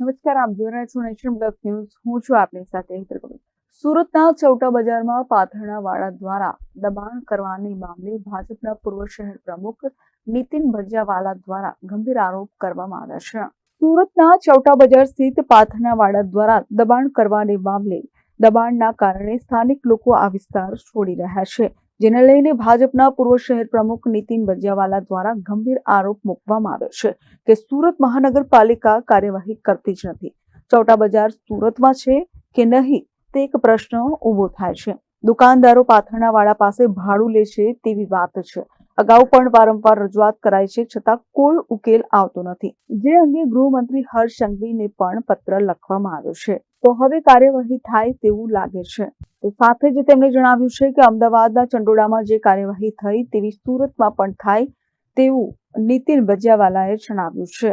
નમસ્કાર, આપ જોઈ રહ્યા છો નેશન પ્લસ ન્યૂઝ. હું છું આપની સાથે સુરતના ચૌટા બજારમાં પાથરણા વાળા દ્વારા દબાણ કરવાની મામલે ભાજપના પૂર્વ શહેર પ્રમુખ નીતિન ભજિયાવાલા દ્વારા ગંભીર આરોપ કરવામાં આવ્યા છે. સુરતના ચૌટા બજાર સ્થિત પાથરણા વાળા દ્વારા દબાણ કરવાની મામલે દબાણના કારણે સ્થાનિક લોકો આ વિસ્તાર છોડી રહ્યા છે. જેને લઈને ભાજપના પૂર્વ શહેર પ્રમુખ નીતિન બજાવાલા દ્વારા ગંભીર આરોપ મૂકવામાં આવ્યો છે કે સુરત મહાનગરપાલિકા કાર્યવાહી કરતી જ નથી. ચૌટા બજાર સુરતમાં છે કે નહીં તે એક પ્રશ્ન ઊભો થાય છે. દુકાનદારો પાથરણાવાળા પાસે ભાડું લે છે તેવી વાત છે. અગાઉ પણ વારંવાર રજૂઆત કરાઈ છે છતાં કોઈ ઉકેલ આવતો નથી. જે અંગે ગૃહમંત્રી હર્ષ સંઘવીને પણ પત્ર લખવામાં આવ્યો છે. તો હવે કાર્યવાહી થાય તેવું લાગે છે. તો સાથે જ તેમણે જણાવ્યું છે કે અમદાવાદના ચંડોળામાં જે કાર્યવાહી થઈ તેવી સુરતમાં પણ થાય તેવું નીતિન બજાવાલાએ જણાવ્યું છે.